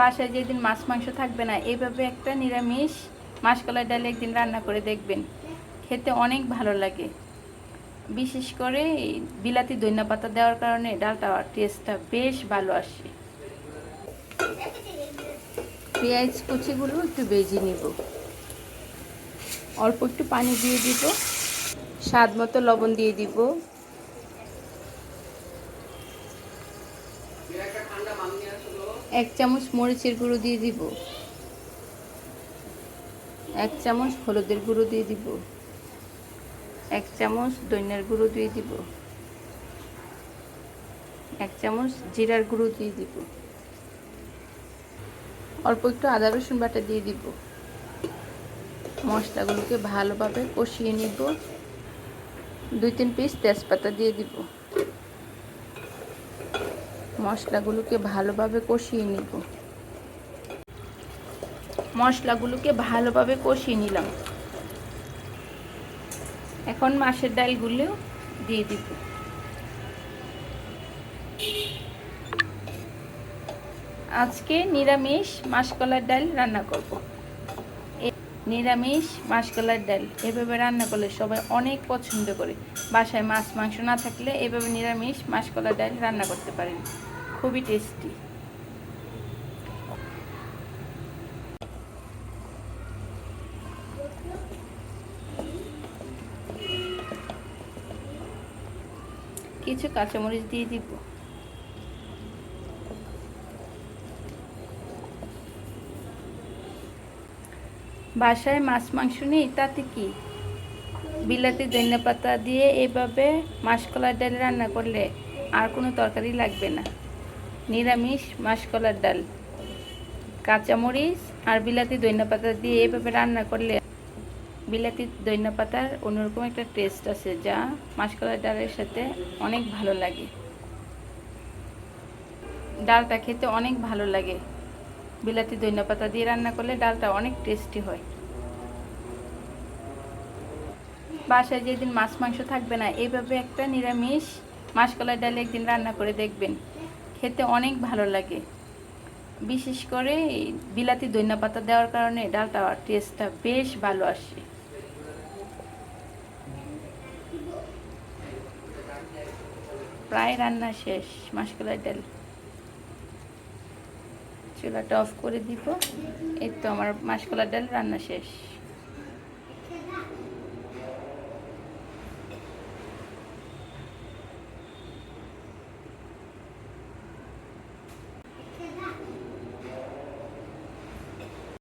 বাসায় যেদিন মাছ মাংস থাকবে না এইভাবে একটা নিরামিষ মাসকলাই ডাল একদিন রান্না করে দেখবেন। খেতে অনেক ভালো লাগে। বিশেষ করে বিলাতি ধনিয়া পাতা দেওয়ার কারণে ডালটা টেস্টটা বেশ ভালো আসে। পেঁয়াজ কুচিগুলো একটু বেজে নিব। অল্প একটু পানি দিয়ে দিব। স্বাদ মতো লবণ দিয়ে দিব। এক চামচ মরিচের গুঁড়ো দিয়ে দিব। এক চামচ হলুদের গুঁড়ো দিয়ে দিব। এক চামচ দইনার গুঁড়ো দিয়ে দিব। এক চামচ জিরার গুঁড়ো দিয়ে দিব। অল্প একটু আদা, রসুন বাটা দিয়ে দিব। মশলাগুলোকে ভালোভাবে কষিয়ে নিব। দুই তিন পিস তেজপাতা দিয়ে দিব। মশলাগুলোকে ভালোভাবে কষিয়ে নিব। মশলাগুলোকে ভালোভাবে কষিয়ে নিলাম। এখন মাছের ডালগুলো দিয়ে দিব। আজকে নিরামিষ মাসকলার ডাল রান্না করব। নিরামিষ মাসকলার ডাল। এভাবে রান্না করলে সবাই অনেক পছন্দ করে। বাসায় মাছ, মাংস না থাকলে এভাবে নিরামিষ মাসকলার ডাল রান্না করতে পারেন। খুবই টেস্টি। কিছু কাঁচামরিচ দিয়ে দিব। বাসায় মাছ, মাংস নেই, তাতে কি? বিলাতি ধনিয়া পাতা দিয়ে এইভাবে মাসকলার ডাল রান্না করলে আর কোনো তরকারি লাগবে না। নিরামিষ মাসকলার ডাল, কাঁচামরিচ আর বিলাতি ধনিয়া পাতা দিয়ে এইভাবে রান্না করলে বিলাতি ধনিয়া পাতার অন্যরকম একটা টেস্ট আছে যা মাসকলার ডালের সাথে অনেক ভালো লাগে। ডালটা খেতে অনেক ভালো লাগে। বিলাতি ধনিয়া পাতা দিয়ে রান্না করলে ডালটা অনেক টেস্টি হয়। বাসায় যেদিন মাছ মাংস থাকবে না এইভাবে একটা নিরামিষ মাসকলার ডাল একদিন রান্না করে দেখবেন। খেতে অনেক ভালো লাগে। বিশেষ করে বিলাতি ধনিয়া পাতা দেওয়ার কারণে ডালটা টেস্টটা বেশ ভালো আসে। প্রায় রান্না শেষ মাসকলার ডাল। চুলাটা অফ করে দিব। এই তো আমার মাসকলার ডাল রান্না শেষ।